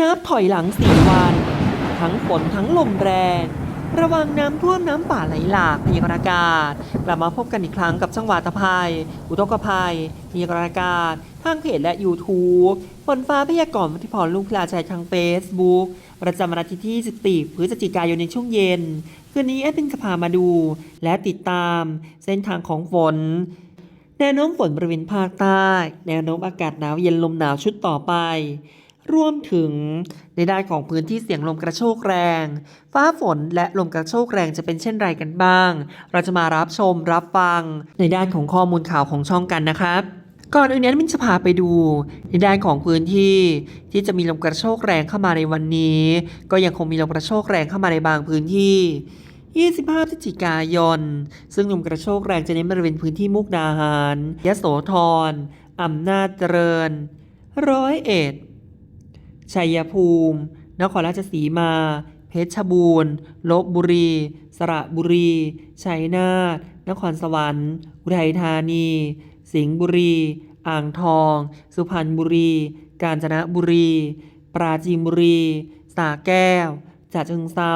นับถอยหลังสี่วัน ทั้งฝนทั้งลมแรง ระวังน้ำท่วมน้ำป่าไหลหลากพยากรณ์อากาศ กลับมาพบกันอีกครั้งกับช่างวาตภัย อุทกภัยพยากรณ์อากาศทางเพจและ YouTube ฝนฟ้าพยากรณ์วัติพรลูกพลาชัยทาง Facebook ประจำวันอาทิตย์ที่ 14 พฤศจิกายนในช่วงเย็น คืนนี้แอดมินจะพามาดู และติดตามเส้นทางของฝนแนวโน้มฝนบริเวณภาคใต้ แนวโน้มอากาศหนาวเย็นลมหนาวชุดต่อไป รวมถึงในด้านของพื้นที่เสียงลมกระโชกแรง ฟ้าฝนและลมกระโชกแรงจะเป็นเช่นไรกันบ้าง เราจะมารับชมรับฟังในด้านของข้อมูลข่าวของช่องกันนะครับก่อนอื่นนี้มินจะพาไปดูในด้านของพื้นที่ ที่จะมีลมกระโชกแรงเข้ามาในวันนี้ ก็ยังคงมีลมกระโชกแรงเข้ามาในบางพื้นที่ 25พฤศจิกายน ซึ่งลมกระโชกแรงจะเน้นบริเวณพื้นที่มุกดาหาร ยะโสธรอำนาจเจริญ ร้อยเอ็ด ชัยภูมิ นครราชสีมา เพชรบูรณ์ ลบบุรี สระบุรี ชัยนาท นครสวรรค์ อุทัยธานี สิงห์บุรี อ่างทอง สุพรรณบุรี กาญจนบุรี ปราจีนบุรีสระแก้วฉะเชิงเซา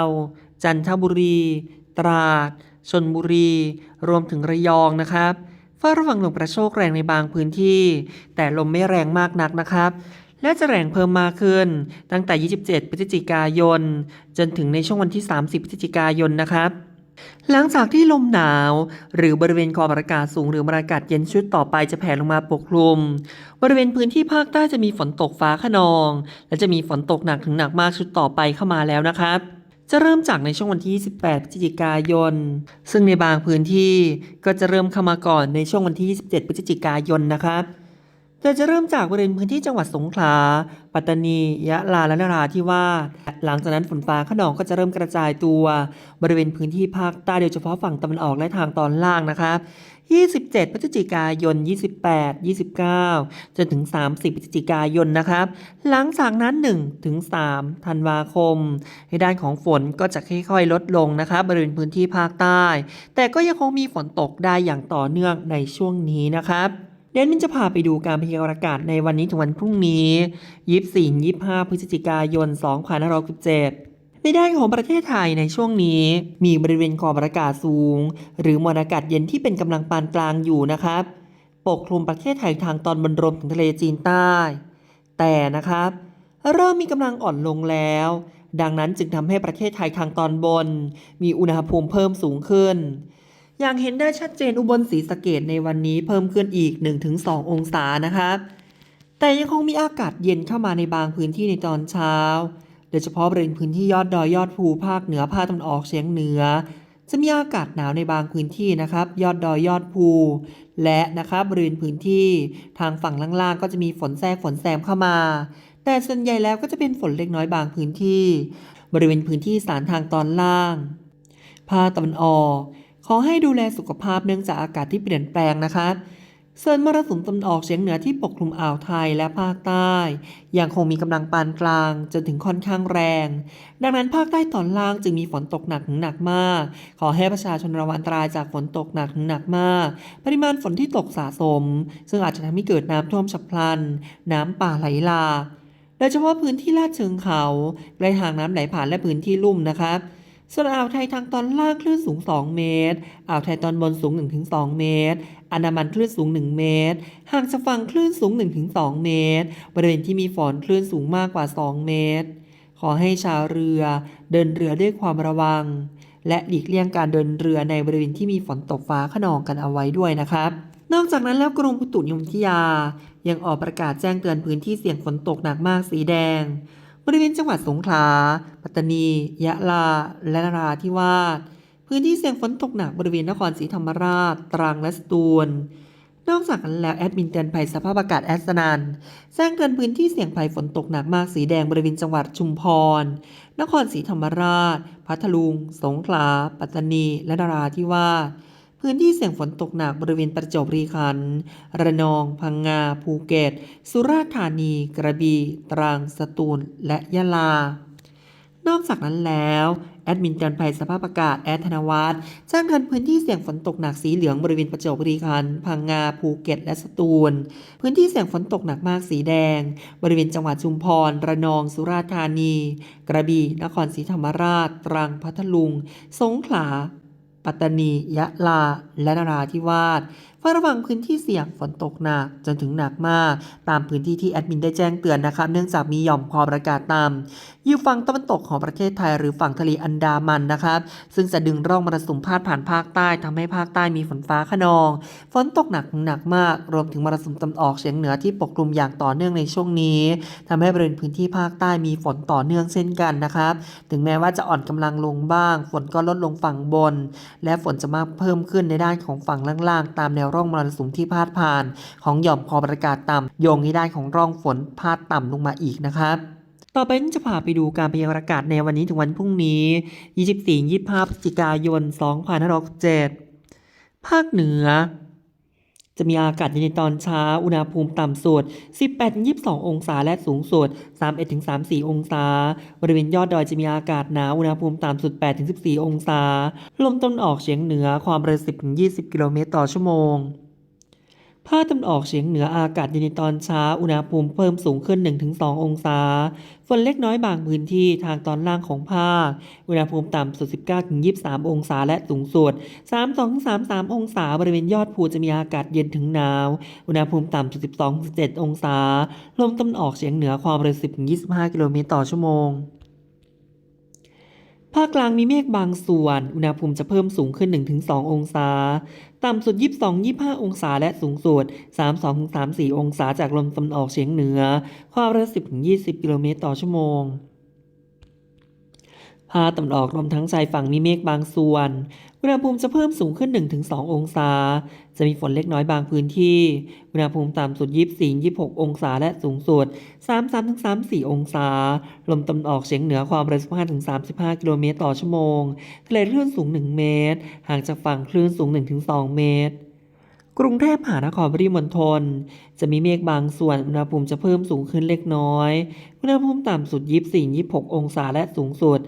จันทบุรี ตราด ชนบุรี รวมถึงระยองนะครับเฝ้าระวังลมกระโชกแรงในบางพื้นที่ แต่ลมไม่แรงมากนักนะครับ และจะแรงเพิ่มมากขึ้น ตั้งแต่ 27 พฤศจิกายน จนถึงในช่วงวันที่ 30 พฤศจิกายนนะครับหลังจากที่ลมหนาว หรือบริเวณความอากาศสูงหรือมวลอากาศเย็นชุดต่อไปจะแผ่ลงมาปกคลุม บริเวณพื้นที่ภาคใต้จะมีฝนตกฟ้าขนอง และจะมีฝนตกหนักถึงหนักมากชุดต่อไปเข้ามาแล้วนะครับ จะเริ่มจากในช่วงวันที่ 28 พฤศจิกายน ซึ่งในบางพื้นที่ก็จะเริ่มเข้ามาก่อนในช่วงวันที่ 27 พฤศจิกายนนะครับ โดยจะเริ่มจากบริเวณพื้นที่จังหวัดสงขลา ปัตตานี ยะลา และนราธิวาส หลังจากนั้นฝนฟ้าขนองก็จะเริ่มกระจายตัว บริเวณพื้นที่ภาคใต้โดยเฉพาะฝั่งตะวันออกและทางตอนล่างนะครับ27 พฤศจิกายน 28 29 จนถึง 30 พฤศจิกายนนะครับ หลังจากนั้น 1 ถึง 3 ธันวาคม ในด้านของฝนก็จะค่อยๆ ลดลงนะครับบริเวณพื้นที่ภาคใต้ แต่ก็ยังคงมีฝนตกได้อย่างต่อเนื่องในช่วงนี้นะครับ เดนมินจะพาไปดูการพยากรณ์อากาศในวันนี้ถึงวันพรุ่งนี้24 25พฤศจิกายน2567ในด้านของประเทศไทยในช่วงนี้ มีบริเวณความอากาศสูง หรือมวลอากาศเย็นที่เป็นกำลังปานกลางอยู่นะครับ ปกคลุมประเทศไทยทางตอนบนรวมถึงทะเลจีนใต้ แต่นะครับ เริ่มมีกำลังอ่อนลงแล้ว ดังนั้นจึงทำให้ประเทศไทยทางตอนบน มีอุณหภูมิเพิ่มสูงขึ้น อย่างเห็นได้ชัดเจนอุบลศรีสะเกดในวันนี้เพิ่มขึ้นอีก 1-2 องศานะครับแต่ยังคงมีอากาศเย็นเข้ามาในบางพื้นที่ในตอนเช้า โดยเฉพาะบริเวณพื้นที่ยอดดอยยอดภูภาคเหนือภาคตะวันออกเฉียงเหนือ จะมีอากาศหนาวในบางพื้นที่นะครับ ยอดดอยยอดภูและนะครับบริเวณพื้นที่ทางฝั่งล่างๆ ก็จะมีฝนแทรกฝนแซมเข้ามา แต่ส่วนใหญ่แล้วก็จะเป็นฝนเล็กน้อยบางพื้นที่ บริเวณพื้นที่สารทางตอนล่างภาคตะวันออก ขอให้ดูแลสุขภาพเนื่องจากอากาศที่เปลี่ยนแปลงนะคะส่วนมรสุมตะวันออกเฉียงเหนือที่ปกคลุมอ่าวไทยและภาคใต้ยังคงมีกำลังปานกลางจนถึงค่อนข้างแรง ดังนั้นภาคใต้ตอนล่างจึงมีฝนตกหนักถึงหนักมาก ขอให้ประชาชนระวังอันตรายจากฝนตกหนักถึงหนักมาก ปริมาณฝนที่ตกสะสม ซึ่งอาจจะทำให้เกิดน้ำท่วมฉับพลัน น้ำป่าไหลหลากโดยเฉพาะพื้นที่ลาดเชิงเขาใกล้ทางน้ำไหลผ่านและพื้นที่ลุ่มนะครับ ส่วนอ่าวไทยทางตอนล่างคลื่นสูง 2 เมตร อ่าวไทยตอนบนสูง 1-2 เมตร อันดามันคลื่นสูง 1 เมตร ห่างจากฝั่งคลื่นสูง 1-2 เมตร บริเวณที่มีฝนคลื่นสูงมากกว่า 2 เมตร ขอให้ชาวเรือเดินเรือด้วยความระวัง และหลีกเลี่ยงการเดินเรือในบริเวณที่มีฝนตกฟ้าขนองกันเอาไว้ด้วยนะครับ นอกจากนั้นแล้วกรมอุตุนิยมวิทยา ยังออกประกาศแจ้งเตือนพื้นที่เสี่ยงฝนตกหนักมากสีแดง บริเวณจังหวัดสงขลา ปัตตานี ยะลา และนราธิวาส พื้นที่เสี่ยงฝนตกหนักบริเวณนครศรีธรรมราช ตรัง และสตูล นอกจากนั้นแล้วแอดมินเตือนภัยสภาพอากาศแอสนันแจ้งเตือนพื้นที่เสี่ยงภัยฝนตกหนักมากสีแดงบริเวณจังหวัดชุมพร นครศรีธรรมราช พัทลุง สงขลา ปัตตานี และนราธิวาส พื้นที่เสี่ยงฝนตกหนักบริเวณประจวบคีรีขันธ์ระนอง พังงา ภูเก็ต สุราษฎร์ธานี กระบี่ ตรัง สตูล และยะลา นอกจากนั้นแล้วแอดมินเตือนภัยสภาพอากาศแอดธนวัฒน์แจ้งเตือนพื้นที่เสี่ยงฝนตกหนักสีเหลืองบริเวณประจวบคีรีขันธ์พังงาภูเก็ต และสตูล พื้นที่เสี่ยงฝนตกหนักมากสีแดง บริเวณจังหวัดชุมพร ระนอง สุราษฎร์ธานี กระบี่ นครศรีธรรมราช ตรังพัทลุง สงขลา ปัตตานี ยะลา และนราธิวาส ฝ้าระวังพื้นที่เสี่ยงฝนตกหนักจนถึงหนักมาก ตามพื้นที่ที่แอดมินได้แจ้งเตือนนะครับเนื่องจากมีหย่อมความอากาศต่ำอยู่ฝั่งตะวันตกของประเทศไทยหรือฝั่งทะเลอันดามันนะครับ ซึ่งจะดึงร่องมรสุมพาดผ่านภาคใต้ทำให้ภาคใต้มีฝนฟ้าขนอง ฝนตกหนักถึงหนักมาก รวมถึงมรสุมตะวันออกเฉียงเหนือที่ปกคลุมอย่างต่อเนื่องในช่วงนี้ทำให้บริเวณพื้นที่ภาคใต้มีฝนต่อเนื่องเช่นกันนะครับ ถึงแม้ว่าจะอ่อนกำลังลงบ้าง ฝนก็ลดลงฝั่งบน และฝนจะมากเพิ่มขึ้นในด้านของฝั่งล่างๆ ตามแนวร่องมรสุมที่พาดผ่าน ของหย่อมความกดอากาศต่ำโยงในด้ของร่องฝนพาดต่ำลงมาอีกนะครับต่อไปจะพาไปดูการพยากรณ์อากาศในวันนี้ถึงวันพรุ่งนี้ 24-25พฤศจิกายน 2567ภาคเหนือ จะมีอากาศเย็นในตอนเช้า อุณหภูมิต่ำสุด 18-22 องศา และสูงสุด 31-34 องศา บริเวณยอดดอยจะมีอากาศหนาว อุณหภูมิต่ำสุด 8-14 องศา ลมตะวันออกเฉียงเหนือ ความเร็ว 10-20 กิโลเมตรต่อชั่วโมง ภาคตะวันออกเฉียงเหนืออากาศเย็นในตอนเช้า อุณหภูมิเพิ่มสูงขึ้น 1-2 องศา ฝนเล็กน้อยบางพื้นที่ทางตอนล่างของภาค อุณหภูมิต่ำสุด 19-23 องศาและสูงสุด 32-33 องศา บริเวณยอดภูจะมีอากาศเย็นถึงหนาว อุณหภูมิต่ำสุด 12-17 องศา ลมตะวันออกเฉียงเหนือความเร็ว 10-25 กิโลเมตรต่อชั่วโมง ภาคกลางมีเมฆบางส่วน อุณหภูมิจะเพิ่มสูงขึ้น 1-2 องศา ต่ำสุด 22-25 องศา และสูงสุด 32-34 องศาจากลมตะวันออกเฉียงเหนือ ความเร็ว10-20 กิโลเมตรต่อชั่วโมง ภาคตะวันออกรวมทั้งชายฝั่งมีเมฆบางส่วน อุณหภูมิจะเพิ่มสูงขึ้น 1-2 องศา จะมีฝนเล็กน้อยบางพื้นที่ อุณหภูมิต่ำสุด 24-26 องศา และสูงสุด 33-34 องศา ลมตะวันออกเฉียงเหนือความเร็ว15-35 กิโลเมตรต่อชั่วโมง ทะเลคลื่นสูง 1 เมตร ห่างจากฝั่งคลื่นสูง 1-2 เมตร กรุงเทพมหานครปริมณฑลจะมีเมฆบางส่วนอุณหภูมิจะเพิ่มสูงขึ้นเล็กน้อย อุณหภูมิต่ำสุด 24-26 องศาและสูงสุด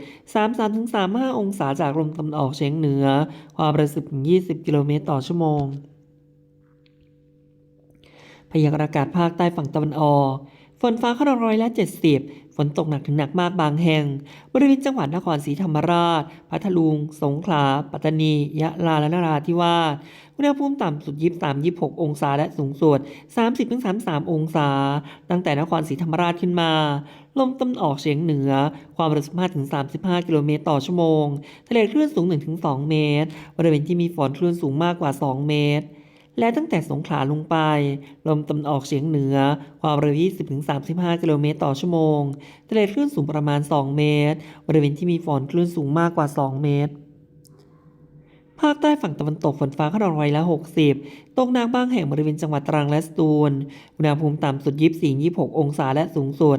33-35 องศาจากลมตะวันออกเฉียงเหนือ ความเร็ว10-20 กิโลเมตรต่อชั่วโมง พยากรณ์อากาศภาคใต้ฝั่งตะวันออก ฝนฟ้าขนองร้อยละ 70 ฝนตกหนักถึงหนักมากบางแห่ง บริเวณจังหวัดนครศรีธรรมราช พัทลุง สงขลา ปัตตานี ยะลา และนราธิวาส อุณหภูมิต่ำสุด 23-26 องศา และสูงสุด 30-33 องศา ตั้งแต่นครศรีธรรมราชขึ้นมา ลมตะวันออกเฉียงเหนือ ความเร็ว15-35 กิโลเมตรต่อชั่วโมง ทะเลคลื่นสูง 1-2 เมตร บริเวณที่มีฝนคลื่นสูงมากกว่า 2 เมตร และตั้งแต่สงขลาลงไป ลมตะวันออกเฉียงเหนือ ความเร็ว 20-35 กิโลเมตรต่อชั่วโมงทะเลคลื่นสูงประมาณ 2 เมตร บริเวณที่มีฝนคลื่นสูงมากกว่า 2 เมตร ภาคใต้ฝั่งตะวันตกฝนฟ้าขนองร้อยละ 60 ตกหนักบางแห่งบริเวณจังหวัดตรังและสตูล อุณหภูมิต่ำสุด 24-26 องศาและสูงสุด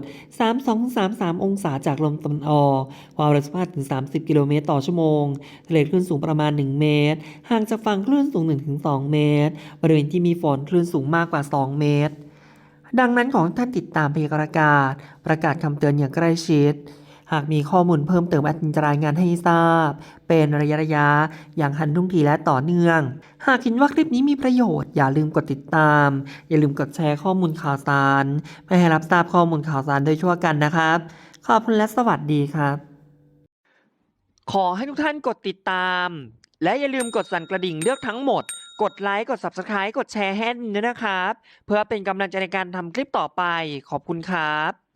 32-33 องศาจากลมตะวันออก ความเร็ว15-30 กิโลเมตรต่อชั่วโมง ทะเลคลื่นสูงประมาณ 1 เมตร ห่างจากฝั่งคลื่นสูง 1-2 เมตร บริเวณที่มีฝนคลื่นสูงมากกว่า 2 เมตร ดังนั้นขอให้ท่านติดตามพยากรณ์อากาศ ประกาศคำเตือนอย่างใกล้ชิด หากมีข้อมูลเพิ่มเติมอดมินจะรายงานให้ทราบ เป็นระยะระยะอย่างทันท่วงทีและต่อเนื่อง หากคิดว่าคลิปนี้มีประโยชน์ อย่าลืมกดติดตาม อย่าลืมกดแชร์ข้อมูลข่าวสารเพื่อให้รับทราบข้อมูลข่าวสารโดยทั่วกันนะครับ ขอบคุณและสวัสดีครับ ขอให้ทุกท่านกดติดตาม และอย่าลืมกดสั่นกระดิ่งเลือกทั้งหมดกดไลค์กด Subscribe กดแชร์ให้ด้วยนะครับ เพื่อเป็นกำลังใจในการทำคลิปต่อไปขอบคุณครับ